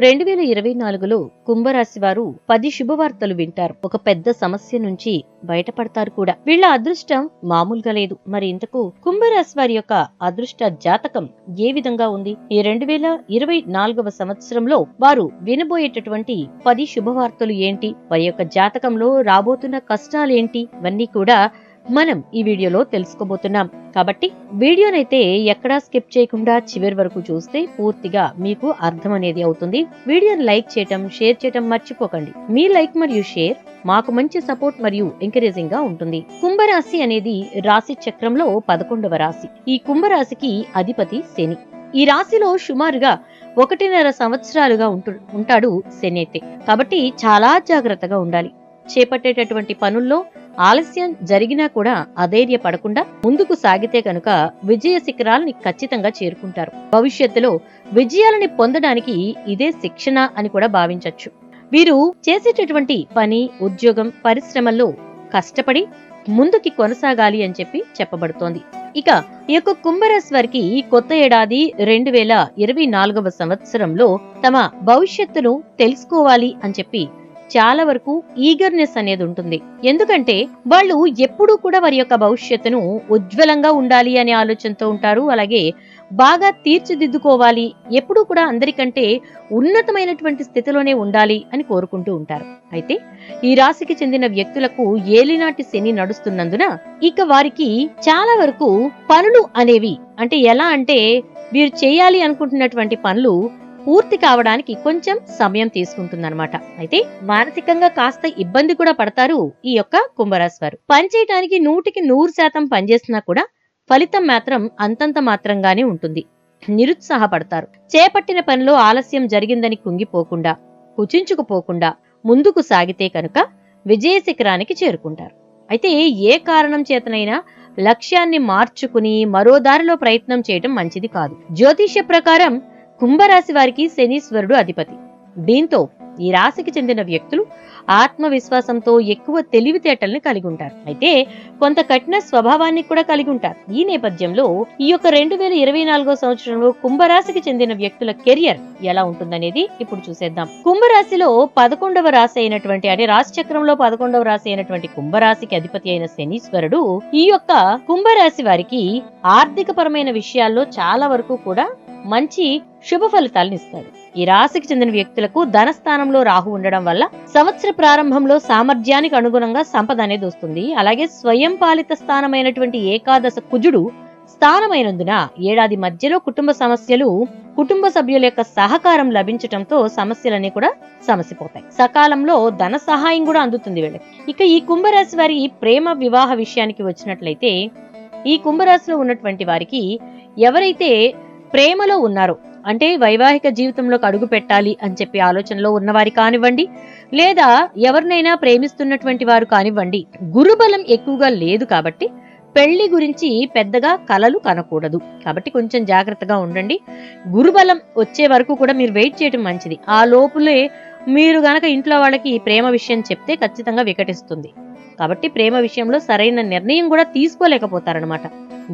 రెండు వేల ఇరవై నాలుగులో కుంభరాశి వారు పది శుభవార్తలు వింటారు. ఒక పెద్ద సమస్య నుంచి బయటపడతారు కూడా. వీళ్ళ అదృష్టం మామూలుగా లేదు. మరి ఇంతకు కుంభరాశి వారి యొక్క అదృష్ట జాతకం ఏ విధంగా ఉంది? ఈ రెండు వేల ఇరవై నాలుగవ సంవత్సరంలో వారు వినబోయేటటువంటి పది శుభవార్తలు ఏంటి? వారి యొక్క జాతకంలో రాబోతున్న కష్టాలేంటి? ఇవన్నీ కూడా మనం ఈ వీడియోలో తెలుసుకోబోతున్నాం. కాబట్టి వీడియోనైతే ఎక్కడా స్కిప్ చేయకుండా చివరి వరకు చూస్తే పూర్తిగా మీకు అర్థం అనేది అవుతుంది. వీడియోని లైక్ చేయటం షేర్ చేయటం మర్చిపోకండి. మీ లైక్ మరియు షేర్ మాకు మంచి సపోర్ట్ మరియు ఎంకరేజింగ్గా ఉంటుంది. కుంభరాశి అనేది రాశి చక్రంలో పదకొండవ రాశి. ఈ కుంభరాశికి అధిపతి శని. ఈ రాశిలో సుమారుగా ఒకటిన్నర సంవత్సరాలుగా ఉంటు ఉంటాడు శని అయితే. కాబట్టి చాలా జాగ్రత్తగా ఉండాలి. చేపట్టేటటువంటి పనుల్లో ఆలస్యం జరిగినా కూడా అధైర్య పడకుండా ముందుకు సాగితే కనుక విజయ శిఖరాలని ఖచ్చితంగా చేరుకుంటారు. భవిష్యత్తులో విజయాలని పొందడానికి ఇదే శిక్షణ అని కూడా భావించవచ్చు వీరు చేసేటటువంటి పని ఉద్యోగం పరిశ్రమల్లో కష్టపడి ముందుకి కొనసాగాలి అని చెప్పి చెప్పబడుతోంది. ఇక ఈ యొక్క కుంభరాశి వారికి కొత్త ఏడాది రెండు వేల ఇరవై నాలుగవ సంవత్సరంలో తమ భవిష్యత్తును తెలుసుకోవాలి అని చెప్పి చాలా వరకు ఈగర్నెస్ అనేది ఉంటుంది. ఎందుకంటే వాళ్ళు ఎప్పుడూ కూడా వారి యొక్క భవిష్యత్తును ఉజ్వలంగా ఉండాలి అనే ఆలోచనతో ఉంటారు. అలాగే బాగా తీర్చిదిద్దుకోవాలి. ఎప్పుడూ కూడా అందరికంటే ఉన్నతమైనటువంటి స్థితిలోనే ఉండాలి అని కోరుకుంటూ ఉంటారు. అయితే ఈ రాశికి చెందిన వ్యక్తులకు ఏలినాటి శని నడుస్తున్నందున ఇక వారికి చాలా వరకు పనులు అనేవి అంటే ఎలా అంటే వీరు చేయాలి అనుకుంటున్నటువంటి పనులు పూర్తి కావడానికి కొంచెం సమయం తీసుకుంటుందన్నమాట. అయితే మానసికంగా కాస్త ఇబ్బంది కూడా పడతారు ఈ యొక్క కుంభరాశి వారు పనిచేయడానికి నూటికి నూరు శాతం పనిచేసినా కూడా ఫలితం మాత్రం అంతంత మాత్రంగానే ఉంటుంది. నిరుత్సాహపడతారు. చేపట్టిన పనిలో ఆలస్యం జరిగిందని కుంగిపోకుండా కుచించుకుపోకుండా ముందుకు సాగితే కనుక విజయ శిఖరానికి చేరుకుంటారు. అయితే ఏ కారణం చేతనైనా లక్ష్యాన్ని మార్చుకుని మరో దారిలో ప్రయత్నం చేయటం మంచిది కాదు. జ్యోతిష్య ప్రకారం కుంభరాశి వారికి శనీశ్వరుడు అధిపతి. దీంతో ఈ రాశికి చెందిన వ్యక్తులు ఆత్మవిశ్వాసంతో ఎక్కువ తెలివితేటల్ని కలిగి ఉంటారు. అయితే కొంత కఠిన స్వభావాన్ని కూడా కలిగి ఉంటారు. ఈ నేపథ్యంలో ఈ యొక్క రెండు వేల ఇరవై నాలుగో సంవత్సరంలో కుంభరాశికి చెందిన వ్యక్తుల కెరియర్ ఎలా ఉంటుందనేది ఇప్పుడు చూసేద్దాం. కుంభరాశిలో పదకొండవ రాశి అయినటువంటి అంటే రాశి చక్రంలో పదకొండవ రాశి అయినటువంటి కుంభరాశికి అధిపతి అయిన శనీశ్వరుడు ఈ యొక్క కుంభరాశి వారికి ఆర్థిక పరమైన విషయాల్లో చాలా వరకు కూడా మంచి శుభ ఫలితాలను ఇస్తాడు. ఈ రాశికి చెందిన వ్యక్తులకు ధనస్థానంలో రాహు ఉండడం వల్ల సంవత్సర ప్రారంభంలో సామర్థ్యానికి అనుగుణంగా సంపద అనేది వస్తుంది. అలాగే స్వయం పాలిత స్థానమైనటువంటి ఏకాదశ కుజుడు స్థానమైనందున ఏడాది మధ్యలో కుటుంబ సమస్యలు కుటుంబ సభ్యుల యొక్క సహకారం లభించటంతో సమస్యలన్నీ కూడా సమసిపోతాయి. సకాలంలో ధన సహాయం కూడా అందుతుంది వీళ్ళకి. ఇక ఈ కుంభరాశి వారి ప్రేమ వివాహ విషయానికి వచ్చినట్లయితే ఈ కుంభరాశిలో ఉన్నటువంటి వారికి ఎవరైతే ప్రేమలో ఉన్నారు. అంటే వైవాహిక జీవితంలోకి అడుగు పెట్టాలి అని చెప్పి ఆలోచనలో ఉన్నవారి కానివ్వండి లేదా ఎవరినైనా ప్రేమిస్తున్నటువంటి వారు కానివ్వండి గురుబలం ఎక్కువగా లేదు కాబట్టి పెళ్ళి గురించి పెద్దగా కలలు కనకూడదు. కాబట్టి కొంచెం జాగ్రత్తగా ఉండండి. గురుబలం వచ్చే వరకు కూడా మీరు వెయిట్ చేయడం మంచిది. ఆ లోపులే మీరు గనక ఇంట్లో వాళ్ళకి ప్రేమ విషయం చెప్తే ఖచ్చితంగా వికటిస్తుంది. కాబట్టి ప్రేమ విషయంలో సరైన నిర్ణయం కూడా తీసుకోలేకపోతారనమాట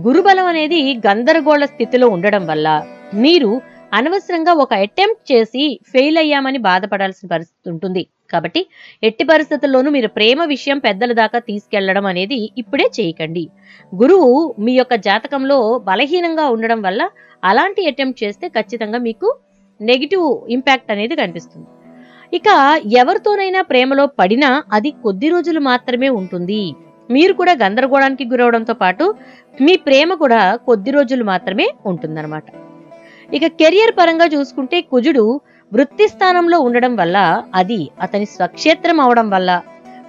గురుబలం అనేది గందరగోళ స్థితిలో ఉండడం వల్ల మీరు అనవసరంగా ఒక అటెంప్ట్ చేసి ఫెయిల్ అయ్యామని బాధపడాల్సిన పరిస్థితి ఉంటుంది. కాబట్టి ఎట్టి పరిస్థితుల్లోనూ మీరు ప్రేమ విషయం పెద్దల దాకా తీసుకెళ్ళడం అనేది ఇప్పుడే చేయకండి. గురువు మీ యొక్క జాతకంలో బలహీనంగా ఉండడం వల్ల అలాంటి అటెంప్ట్ చేస్తే ఖచ్చితంగా మీకు నెగిటివ్ ఇంపాక్ట్ అనేది కనిపిస్తుంది. ఇక ఎవరితోనైనా ప్రేమలో పడినా అది కొద్ది రోజులు మాత్రమే ఉంటుంది. మీరు కూడా గందరగోళానికి గురవడంతో పాటు మీ ప్రేమ కూడా కొద్ది రోజులు మాత్రమే ఉంటుందన్నమాట. ఇక కెరియర్ పరంగా చూసుకుంటే కుజుడు వృత్తి స్థానంలో ఉండడం వల్ల అది అతని స్వక్షేత్రం అవడం వల్ల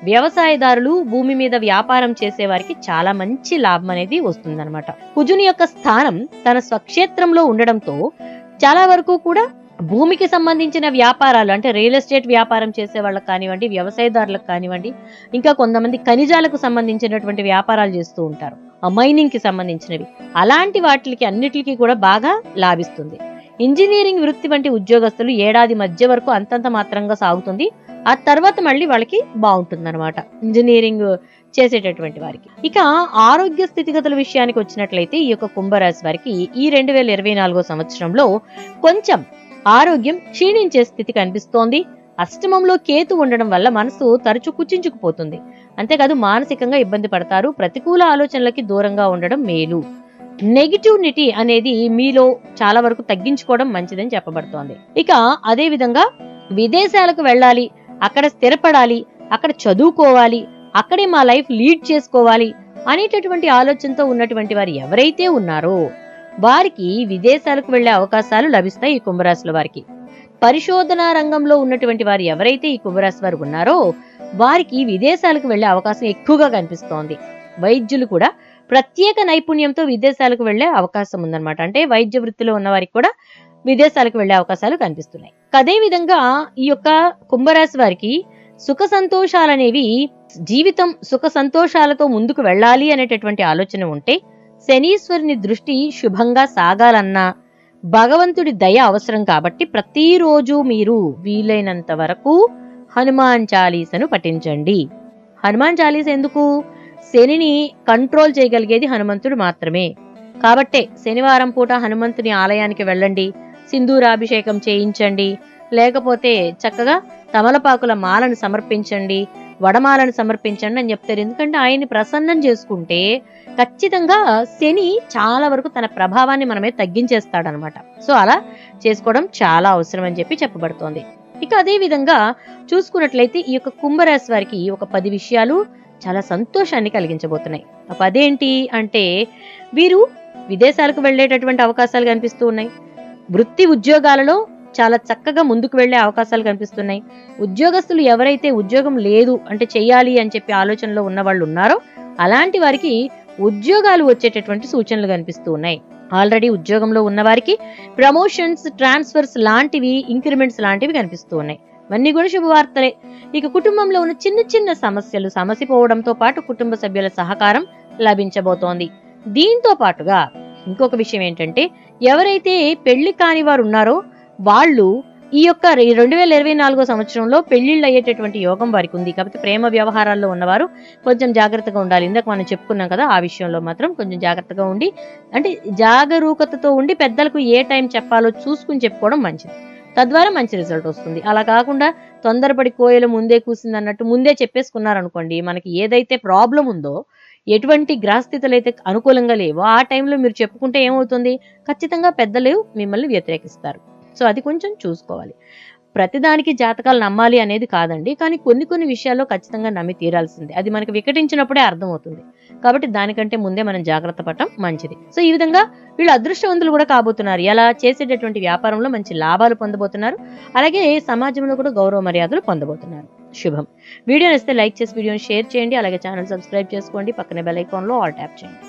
వ్యవసాయదారులు భూమి మీద వ్యాపారం చేసే వారికి చాలా మంచి లాభం అనేది వస్తుందన్నమాట. కుజుని యొక్క స్థానం తన స్వక్షేత్రంలో ఉండడంతో చాలా వరకు కూడా భూమికి సంబంధించిన వ్యాపారాలు అంటే రియల్ ఎస్టేట్ వ్యాపారం చేసే వాళ్ళకి కానివ్వండి వ్యవసాయదారులకు కానివ్వండి ఇంకా కొంతమంది ఖనిజాలకు సంబంధించినటువంటి వ్యాపారాలు చేస్తూ ఉంటారు. మైనింగ్కి సంబంధించినవి. అలాంటి వాటికి అన్నిటికీ కూడా బాగా లాభిస్తుంది. ఇంజనీరింగ్ వృత్తి వంటి ఉద్యోగస్తులు ఏడాది మధ్య వరకు అంతంత మాత్రంగా సాగుతుంది. ఆ తర్వాత మళ్ళీ వాళ్ళకి బాగుంటుందన్నమాట. ఇంజనీరింగ్ చేసేటటువంటి వారికి. ఇక ఆరోగ్య స్థితిగతుల విషయానికి వచ్చినట్లయితే ఈ యొక్క కుంభరాశి వారికి ఈ రెండు వేల ఇరవై నాలుగో సంవత్సరంలో కొంచెం ఆరోగ్యం క్షీణించే స్థితి కనిపిస్తోంది. అష్టమంలో కేతు ఉండడం వల్ల మనసు తరచు కుచించుకుపోతుంది. అంతేకాదు మానసికంగా ఇబ్బంది పడతారు. ప్రతికూల ఆలోచనలకి దూరంగా ఉండడం మేలు. నెగిటివ్నిటీ అనేది మీలో చాలా వరకు తగ్గించుకోవడం మంచిదని చెప్పబడుతోంది. ఇక అదే విధంగా విదేశాలకు వెళ్ళాలి అక్కడ స్థిరపడాలి అక్కడ చదువుకోవాలి అక్కడే మా లైఫ్ లీడ్ చేసుకోవాలి అనేటటువంటి ఆలోచనతో ఉన్నటువంటి వారు ఎవరైతే ఉన్నారో వారికి విదేశాలకు వెళ్ళే అవకాశాలు లభిస్తాయి ఈ కుంభరాశుల వారికి. పరిశోధన రంగంలో ఉన్నటువంటి వారు ఎవరైతే ఈ కుంభరాశి వారు ఉన్నారో వారికి విదేశాలకు వెళ్ళే అవకాశం ఎక్కువగా కనిపిస్తోంది. వైద్యులు కూడా ప్రత్యేక నైపుణ్యంతో విదేశాలకు వెళ్ళే అవకాశం ఉందన్నమాట. అంటే వైద్య వృత్తిలో ఉన్న వారికి కూడా విదేశాలకు వెళ్ళే అవకాశాలు కనిపిస్తున్నాయి. అదే విధంగా ఈ యొక్క కుంభరాశి వారికి సుఖ సంతోషాలనేవి జీవితం సుఖ సంతోషాలతో ముందుకు వెళ్ళాలి అనేటటువంటి ఆలోచన ఉంటే శనీశ్వరుని దృష్టి శుభంగా సాగాలన్నా భగవంతుడి దయ అవసరం కాబట్టి ప్రతిరోజు మీరు వీలైనంత వరకు హనుమాన్ చాలీసను పఠించండి. హనుమాన్ చాలీస ఎందుకు? శనిని కంట్రోల్ చేయగలిగేది హనుమంతుడు మాత్రమే. కాబట్టే శనివారం పూట హనుమంతుని ఆలయానికి వెళ్ళండి సింధూరాభిషేకం చేయించండి లేకపోతే చక్కగా తమలపాకుల మాలను సమర్పించండి వడమాలను సమర్పించండి అని చెప్తారు. ఎందుకంటే ఆయన్ని ప్రసన్నం చేసుకుంటే ఖచ్చితంగా శని చాలా వరకు తన ప్రభావాన్ని మనమే తగ్గించేస్తాడనమాట. సో అలా చేసుకోవడం చాలా అవసరం అని చెప్పి చెప్పబడుతోంది. ఇక అదే విధంగా చూసుకున్నట్లయితే ఈ యొక్క కుంభరాశి వారికి ఒక పది విషయాలు చాలా సంతోషాన్ని కలిగించబోతున్నాయి. ఆ పదేంటి అంటే వీరు విదేశాలకు వెళ్ళేటటువంటి అవకాశాలు కనిపిస్తూ ఉన్నాయి. వృత్తి ఉద్యోగాలలో చాలా చక్కగా ముందుకు వెళ్ళే అవకాశాలు కనిపిస్తున్నాయి. ఉద్యోగస్తులు ఎవరైతే ఉద్యోగం లేదు అంటే చేయాలి అని చెప్పి ఆలోచనలో ఉన్న వాళ్ళు ఉన్నారో అలాంటి వారికి ఉద్యోగాలు వచ్చేటటువంటి సూచనలు కనిపిస్తూ ఉన్నాయి. ఆల్రెడీ ఉద్యోగంలో ఉన్న వారికి ప్రమోషన్స్ ట్రాన్స్ఫర్స్ లాంటివి ఇంక్రిమెంట్స్ లాంటివి కనిపిస్తూ ఉన్నాయి. ఇవన్నీ కూడా శుభవార్తలే. ఇక కుటుంబంలో ఉన్న చిన్న చిన్న సమస్యలు సమసిపోవడంతో పాటు కుటుంబ సభ్యుల సహకారం లభించబోతోంది. దీంతో పాటుగా ఇంకొక విషయం ఏంటంటే ఎవరైతే పెళ్ళి కాని వారు ఉన్నారో వాళ్ళు ఈ యొక్క రెండు వేల ఇరవై నాలుగో సంవత్సరంలో పెళ్ళిళ్ళు అయ్యేటటువంటి యోగం వారికి ఉంది. కాబట్టి ప్రేమ వ్యవహారాల్లో ఉన్నవారు కొంచెం జాగ్రత్తగా ఉండాలి. ఇందాక మనం చెప్పుకున్నాం కదా ఆ విషయంలో మాత్రం కొంచెం జాగ్రత్తగా ఉండి అంటే జాగరూకతతో ఉండి పెద్దలకు ఏ టైం చెప్పాలో చూసుకుని చెప్పుకోవడం మంచిది. తద్వారా మంచి రిజల్ట్ వస్తుంది. అలా కాకుండా తొందరపడి కోయలు ముందే కూసింది అన్నట్టు ముందే చెప్పేసుకున్నారనుకోండి మనకి ఏదైతే ప్రాబ్లం ఉందో ఎటువంటి గ్రహస్థితులు అయితే అనుకూలంగా లేవో ఆ టైంలో మీరు చెప్పుకుంటే ఏమవుతుంది? ఖచ్చితంగా పెద్దలు మిమ్మల్ని వ్యతిరేకిస్తారు. సో అది కొంచెం చూసుకోవాలి. ప్రతిదానికి జాతకాలు నమ్మాలి అనేది కాదండి. కానీ కొన్ని కొన్ని విషయాల్లో ఖచ్చితంగా నమ్మి తీరాల్సిందే. అది మనకి వికటించినప్పుడే అర్థమవుతుంది. కాబట్టి దానికంటే ముందే మనం జాగ్రత్త పడటం మంచిది. సో ఈ విధంగా వీళ్ళు అదృష్టవంతులు కూడా కాబోతున్నారు. ఎలా చేసేటటువంటి వ్యాపారంలో మంచి లాభాలు పొందబోతున్నారు. అలాగే సమాజంలో కూడా గౌరవ మర్యాదలు పొందబోతున్నారు. శుభం. వీడియో నచ్చితే లైక్ చేసి వీడియోని షేర్ చేయండి. అలాగే ఛానల్ సబ్స్క్రైబ్ చేసుకోండి. పక్కనే బెల్ ఐకాన్లో ఆల్ ట్యాప్ చేయండి.